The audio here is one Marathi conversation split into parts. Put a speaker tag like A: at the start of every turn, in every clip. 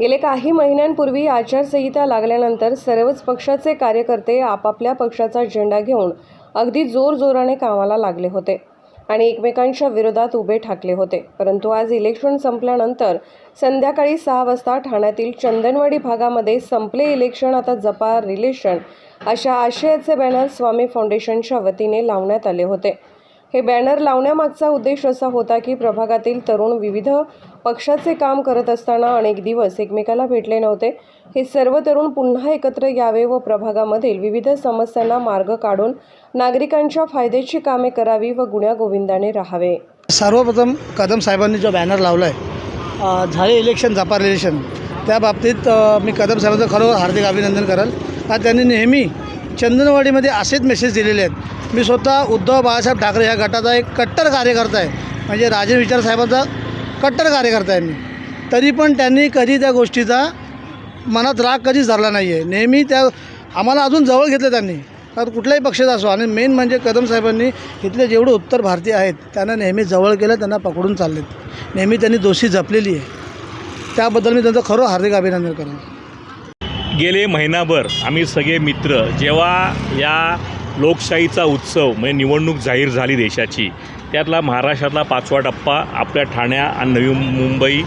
A: गेले काही महिन्यांपूर्वी आचारसंहिता लागल्यानंतर सर्वच पक्षाचे कार्यकर्ते आपापल्या पक्षाचा झेंडा घेऊन अगदी जोरजोराने कामाला लागले होते आणि एकमेकांच्या विरोधात उभे ठाकले होते. परंतु आज इलेक्शन संपल्यानंतर संध्याकाळी सहा वाजता ठाण्यातील चंदनवाडी भागामध्ये संपले इलेक्शन आता जपा रिलेशन अशा आशयाचे बॅनर स्वामी फाउंडेशनच्या वतीने लावण्यात आले होते. हे बॅनर लावण्यामागचा उद्देश असा होता की प्रभागातील तरुण विविध पक्षाचे काम करत असताना अनेक दिवस एकमेकाला भेटले नव्हते. हे सर्व तरुण पुन्हा एकत्र यावे व प्रभागामधील विविध समस्यांना मार्ग काढून नागरिकांच्या फायद्याची कामे करावी व गुण्यागोविंदाने राहावे.
B: सर्वप्रथम कदम साहेबांनी जो बॅनर लावला आहे झाले इलेक्शन झापा इलेक्शन त्या बाबतीत मी कदम साहेबांचं खरोखर हार्दिक अभिनंदन कराल. का त्यांनी नेहमी चंदनवाडीमध्ये असेच मेसेज दिलेले आहेत. मी स्वतः उद्धव बाळासाहेब ठाकरे ह्या गटाचा एक कट्टर कार्यकर्ता आहे. म्हणजे राजे विचार साहेबांचा कट्टर कार्यकर्ता आहे मी. तरी पण त्यांनी कधी त्या गोष्टीचा मनात राग कधीच धरला नाही आहे नेहमी त्या आम्हाला अजून जवळ घेतलं त्यांनी. कारण कुठल्याही पक्षाचा असो. आणि मेन म्हणजे कदम साहेबांनी इथले जेवढे उत्तर भारतीय आहेत त्यांना नेहमी जवळ केलं त्यांना पकडून चाललेत. नेहमी त्यांनी दोषी जपलेली आहे. त्याबद्दल मी त्यांचं खरं हार्दिक अभिनंदन करेन.
C: गेले महिनाभर आम्ही सगळे मित्र जेव्हा या लोकशाहीचा उत्सव म्हणजे निवडणूक जाहीर झाली देशाची त्यातला महाराष्ट्रातला पाचवा टप्पा आपल्या ठाण्या आणि नवी मुंबई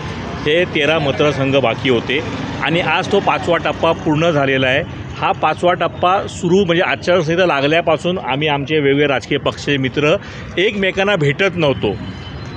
C: हे तेरा मतदारसंघ बाकी होते. आणि आज तो पाचवा टप्पा पूर्ण झालेला आहे. हा पाचवा टप्पा सुरू म्हणजे आचारसंहिता लागल्यापासून आम्ही आमचे वेगवेगळे राजकीय पक्षाचे मित्र एकमेकांना भेटत नव्हतो.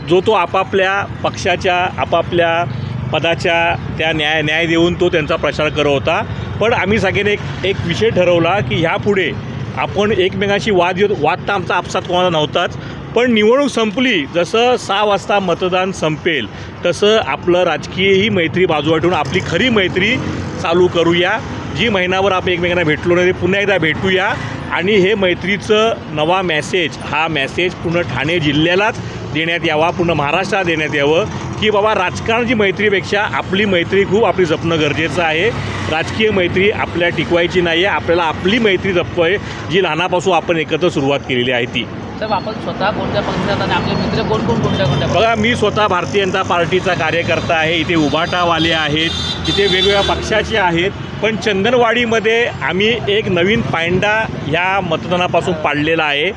C: जो तो आपापल्या पक्षाच्या आपापल्या पदाच्या त्या न्याय न्याय देऊन तो त्यांचा प्रचार करत होता. पण आम्ही सगळ्यांनी एक एक विषय ठरवला की ह्यापुढे आपण एकमेकांशी वाद येत वाद तर आमचा आपसात कोणाला नव्हताच पण निवडणूक संपली जसं सहा वाजता मतदान संपेल तसं आपलं राजकीय ही मैत्री बाजूला ठेवून आपली खरी मैत्री चालू करूया. जी महिनाभर आपण एकमेकांना भेटलो नाही ते पुन्हा एकदा भेटूया. आणि हे मैत्रीचं नवा मॅसेज हा मॅसेज पूर्ण ठाणे जिल्ह्यालाच देण्यात यावा पूर्ण महाराष्ट्राला देण्यात यावं. की बाबा राजकारणाची मैत्रीपेक्षा आपली मैत्री खूप आपली जपणं गरजेचं आहे. राजकीय मैत्री आपल्या टिकवायची नाही आहे आपल्याला आपली मैत्री जपतो आहे जी लहानापासून आपण एकत्र सुरुवात केलेली आहे ती.
D: आपण स्वतः कोणत्या पक्षात आणि आपले मित्र कोण कोण कोणत्या कोणत्या?
C: बघा मी स्वतः भारतीय जनता पार्टीचा कार्यकर्ता आहे. इथे उभाटावाले आहेत इथे वेगवेगळ्या पक्षाचे आहेत. पण चंदनवाडीमध्ये आम्ही एक नवीन पायंडा ह्या मतदानापासून पाडलेला आहे.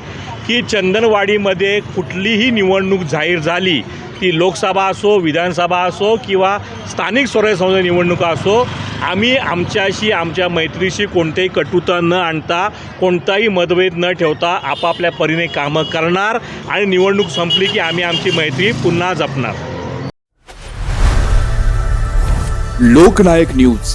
C: की चंदनवाडीमध्ये कुठलीही निवडणूक जाहीर झाली ती लोकसभा असो विधानसभा असो किंवा स्थानिक स्वराज्य संस्था निवडणुका असो आम्ही आमच्याशी आमच्या मैत्रीशी कोणतेही कटुता न आणता कोणताही मतभेद न ठेवता आपापल्या परीने कामं करणार आणि निवडणूक संपली की आम्ही आमची मैत्री पुन्हा जपणार.
E: लोकनायक न्यूज.